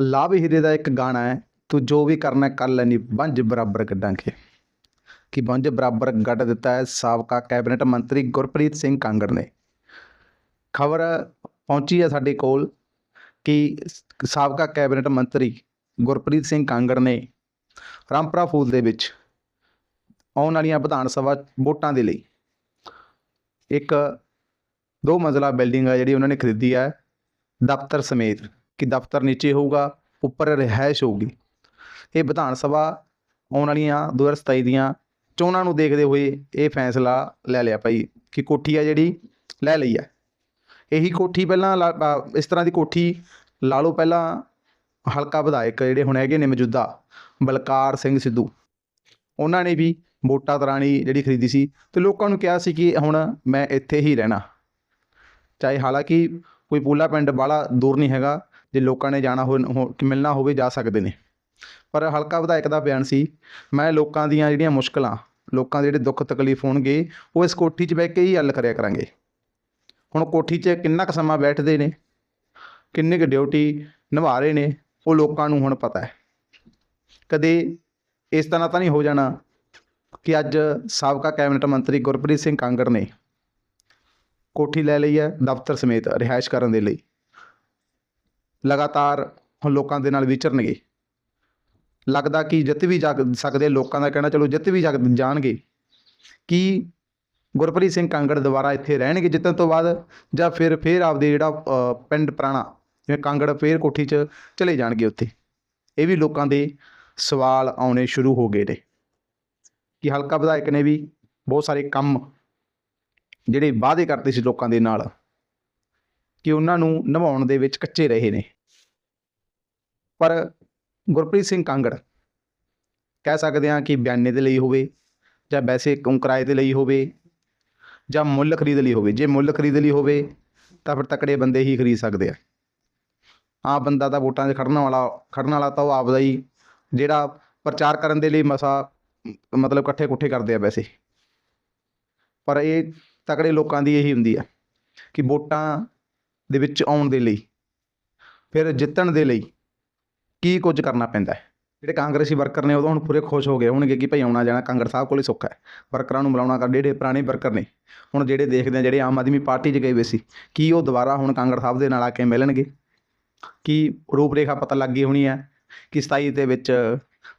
ਲਾਭ ਹੀਰੇ ਦਾ ਇੱਕ ਗਾਣਾ ਹੈ, ਤੂੰ ਜੋ ਵੀ ਕਰਨਾ ਕਰ ਲੈਣੀ ਵੰਜ ਬਰਾਬਰ ਕੱਢਾਂਗੇ। ਕਿ ਵੰਜ ਬਰਾਬਰ ਗੱਡ ਦਿੱਤਾ ਹੈ, ਸਾਬਕਾ ਕੈਬਨਿਟ ਮੰਤਰੀ ਗੁਰਪ੍ਰੀਤ ਸਿੰਘ ਕਾਂਗੜ ਨੇ। ਖਬਰ ਪਹੁੰਚੀ ਹੈ ਸਾਡੇ ਕੋਲ ਕਿ ਸਾਬਕਾ ਕੈਬਨਿਟ ਮੰਤਰੀ ਗੁਰਪ੍ਰੀਤ ਸਿੰਘ ਕਾਂਗੜ ਨੇ ਰਾਮਪੁਰਾ ਫੂਲ ਦੇ ਵਿੱਚ ਆਉਣ ਵਾਲੀਆਂ ਵਿਧਾਨ ਸਭਾ ਵੋਟਾਂ ਦੇ ਲਈ ਇੱਕ ਦੋ ਮੰਜ਼ਲਾ ਬਿਲਡਿੰਗ ਆ ਜਿਹੜੀ ਉਹਨਾਂ ਨੇ ਖਰੀਦੀ ਹੈ, ਦਫ਼ਤਰ ਸਮੇਤ। ਕਿ ਦਫ਼ਤਰ ਨੀਚੇ ਹੋਊਗਾ, ਉੱਪਰ ਰਿਹਾਇਸ਼ ਹੋਊਗੀ। ਇਹ ਵਿਧਾਨ ਸਭਾ ਆਉਣ ਵਾਲੀਆਂ 2027 ਦੀਆਂ ਚੋਣਾਂ ਨੂੰ ਦੇਖਦੇ ਹੋਏ ਇਹ ਫੈਸਲਾ ਲੈ ਲਿਆ ਭਾਈ ਕਿ ਕੋਠੀ ਆ ਜਿਹੜੀ, ਲੈ ਲਈ ਆ। ਇਹੀ ਕੋਠੀ ਪਹਿਲਾਂ ਲਾ- ਇਸ ਤਰ੍ਹਾਂ ਦੀ ਕੋਠੀ ਲਾ ਲਓ ਪਹਿਲਾਂ ਹਲਕਾ ਵਿਧਾਇਕ ਜਿਹੜੇ ਹੁਣ ਹੈਗੇ ਨੇ ਮੌਜੂਦਾ, ਬਲਕਾਰ ਸਿੰਘ ਸਿੱਧੂ। ਉਹਨਾਂ ਨੇ ਵੀ ਵੋਟਾਂ ਦਰਾਣੀ ਜਿਹੜੀ ਖਰੀਦੀ ਸੀ ਤੇ ਲੋਕਾਂ ਨੂੰ ਕਿਹਾ ਸੀ ਕਿ ਹੁਣ ਮੈਂ ਇੱਥੇ ਹੀ ਰਹਿਣਾ। ਚਾਹੇ ਹਾਲਾਂਕਿ ਕੋਈ ਪੂਲਾ ਪਿੰਡ ਬਾਹਲਾ ਦੂਰ ਨਹੀਂ ਹੈਗਾ ਜੇ ਲੋਕਾਂ ਨੇ ਜਾਣਾ ਹੋ ਮਿਲਣਾ ਹੋਵੇ, ਜਾ ਸਕਦੇ ਨੇ। ਪਰ ਹਲਕਾ ਵਿਧਾਇਕ ਦਾ ਬਿਆਨ ਸੀ, ਮੈਂ ਲੋਕਾਂ ਦੀਆਂ ਜਿਹੜੀਆਂ ਮੁਸ਼ਕਲਾਂ, ਲੋਕਾਂ ਦੇ ਜਿਹੜੇ ਦੁੱਖ ਤਕਲੀਫ ਹੋਣਗੇ, ਉਹ ਇਸ ਕੋਠੀ 'ਚ ਬਹਿ ਕੇ ਹੀ ਹੱਲ ਕਰਿਆ ਕਰਾਂਗੇ। ਹੁਣ ਕੋਠੀ 'ਚ ਕਿੰਨਾ ਕੁ ਸਮਾਂ ਬੈਠਦੇ ਨੇ, ਕਿੰਨੀ ਕੁ ਡਿਊਟੀ ਨਿਭਾ ਰਹੇ ਨੇ, ਉਹ ਲੋਕਾਂ ਨੂੰ ਹੁਣ ਪਤਾ ਹੈ। ਕਦੇ ਇਸ ਤਰ੍ਹਾਂ ਤਾਂ ਨਹੀਂ ਹੋ ਜਾਣਾ ਕਿ ਅੱਜ ਸਾਬਕਾ ਕੈਬਨਿਟ ਮੰਤਰੀ ਗੁਰਪ੍ਰੀਤ ਸਿੰਘ ਕਾਂਗੜ ਨੇ ਕੋਠੀ ਲੈ ਲਈ ਹੈ ਦਫ਼ਤਰ ਸਮੇਤ ਰਿਹਾਇਸ਼ ਕਰਨ ਦੇ ਲਈ। ਲਗਾਤਾਰ ਲੋਕਾਂ ਦੇ ਨਾਲ ਵਿਚਰਨਗੇ। ਲੱਗਦਾ ਕਿ ਜਿੱਤ ਵੀ ਜਾ ਸਕਦੇ, ਲੋਕਾਂ ਦਾ ਕਹਿਣਾ, ਚਲੋ ਜਿੱਤ ਵੀ ਜਾ ਜਾਣਗੇ। ਕਿ ਗੁਰਪ੍ਰੀਤ ਸਿੰਘ ਕਾਂਗੜ ਦੁਬਾਰਾ ਇੱਥੇ ਰਹਿਣਗੇ ਜਿੱਤਣ ਤੋਂ ਬਾਅਦ? ਜਾਂ ਫਿਰ ਫਿਰ ਆਪਦੇ ਜਿਹੜਾ ਪਿੰਡ ਪੁਰਾਣਾ, ਜਿਵੇਂ ਕਾਂਗੜ ਫੇਰ ਕੋਠੀ 'ਚ ਚਲੇ ਜਾਣਗੇ ਉੱਥੇ? ਇਹ ਵੀ ਲੋਕਾਂ ਦੇ ਸਵਾਲ ਆਉਣੇ ਸ਼ੁਰੂ ਹੋ ਗਏ ਨੇ। ਕਿ ਹਲਕਾ ਵਿਧਾਇਕ ਨੇ ਵੀ ਬਹੁਤ ਸਾਰੇ ਕੰਮ ਜਿਹੜੇ ਵਾਅਦੇ ਕਰਦੇ ਸੀ ਲੋਕਾਂ ਦੇ ਨਾਲ। ਕਿ ਉਹਨਾਂ ਨੂੰ ਨਿਭਾਉਣ ਦੇ ਵਿੱਚ ਕੱਚੇ ਰਹੇ ਨੇ। ਪਰ ਗੁਰਪ੍ਰੀਤ ਸਿੰਘ ਕਾਂਗੜ ਕਹਿ ਸਕਦੇ ਹਾਂ ਕਿ ਬਿਆਨੇ ਦੇ ਲਈ ਹੋਵੇ ਜਾਂ ਵੈਸੇ ਕਿਰਾਏ ਦੇ ਲਈ ਹੋਵੇ ਜਾਂ ਮੁੱਲ ਖਰੀਦ ਲਈ ਹੋਵੇ। ਜੇ ਮੁੱਲ ਖਰੀਦ ਲਈ ਹੋਵੇ ਤਾਂ ਫਿਰ ਤਕੜੇ ਬੰਦੇ ਹੀ ਖਰੀਦ ਸਕਦੇ ਆ। ਆਹ ਬੰਦਾ ਤਾਂ ਵੋਟਾਂ 'ਚ ਖੜਨ ਵਾਲਾ ਖੜਨ ਵਾਲਾ ਤਾਂ ਉਹ ਆਪਦਾ ਹੀ ਜਿਹੜਾ ਪ੍ਰਚਾਰ ਕਰਨ ਦੇ ਲਈ ਮਸਾ ਮਤਲਬ ਇਕੱਠੇ ਕੁੱਠੇ ਕਰਦੇ ਆ ਵੈਸੇ। ਪਰ ਇਹ ਤਕੜੇ ਲੋਕਾਂ ਦੀ ਇਹੀ ਹੁੰਦੀ ਆ ਕਿ ਵੋਟਾਂ ਦੇ ਵਿੱਚ ਆਉਣ ਦੇ ਲਈ, ਫਿਰ ਜਿੱਤਣ ਦੇ ਲਈ ਕੀ ਕੁਝ ਕਰਨਾ ਪੈਂਦਾ ਹੈ? ਜਿਹੜੇ ਕਾਂਗਰਸੀ ਵਰਕਰ ਨੇ ਉਦੋਂ ਹੁਣ ਪੂਰੇ ਖੁਸ਼ ਹੋ ਗਏ ਹੋਣਗੇ ਕਿ ਭਾਈ ਆਉਣਾ ਜਾਣਾ ਕਾਂਗੜ ਸਾਹਿਬ ਕੋਲੇ ਸੁੱਖ ਹੈ। ਵਰਕਰਾਂ ਨੂੰ ਮਿਲਾਉਣਾ ਕਰ, ਜਿਹੜੇ ਪੁਰਾਣੇ ਵਰਕਰ ਨੇ, ਹੁਣ ਜਿਹੜੇ ਦੇਖਦੇ ਆ, ਜਿਹੜੇ ਆਮ ਆਦਮੀ ਪਾਰਟੀ 'ਚ ਗਏ ਹੋਏ ਸੀ, ਕੀ ਉਹ ਦੁਬਾਰਾ ਹੁਣ ਕਾਂਗੜ ਸਾਹਿਬ ਦੇ ਨਾਲ ਆ ਕੇ ਮਿਲਣਗੇ? ਕੀ ਰੂਪ ਰੇਖਾ ਪਤਾ ਲੱਗ ਗਈ ਹੋਣੀ ਹੈ ਕਿ 27 ਦੇ ਵਿੱਚ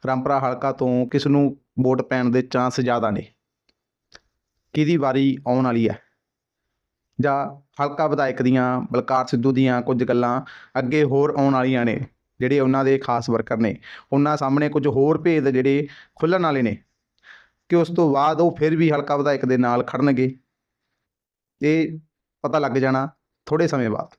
ਰਾਮਪੁਰਾ ਹਲਕਾ ਤੋਂ ਕਿਸ ਨੂੰ ਵੋਟ ਪੈਣ ਦੇ ਚਾਂਸ ਜ਼ਿਆਦਾ ਨੇ? ਕਿਹਦੀ ਵਾਰੀ ਆਉਣ ਵਾਲੀ ਹੈ? ਜਾਂ ਹਲਕਾ ਵਿਧਾਇਕ ਦੀਆਂ, ਬਲਕਾਰ ਸਿੱਧੂ ਦੀਆਂ ਕੁਝ ਗੱਲਾਂ ਅੱਗੇ ਹੋਰ ਆਉਣ ਵਾਲੀਆਂ ਨੇ, ਜਿਹੜੇ ਉਹਨਾਂ ਦੇ ਖਾਸ ਵਰਕਰ ਨੇ। ਉਹਨਾਂ ਸਾਹਮਣੇ ਕੁਝ ਹੋਰ ਭੇਦ ਜਿਹੜੇ ਖੁੱਲ੍ਹਣ ਵਾਲੇ ਨੇ ਕਿ ਉਸ ਤੋਂ ਬਾਅਦ ਉਹ ਫਿਰ ਵੀ ਹਲਕਾ ਵਿਧਾਇਕ ਦੇ ਨਾਲ ਖੜਨਗੇ। ਇਹ ਪਤਾ ਲੱਗ ਜਾਣਾ ਥੋੜੇ ਸਮੇਂ ਬਾਅਦ।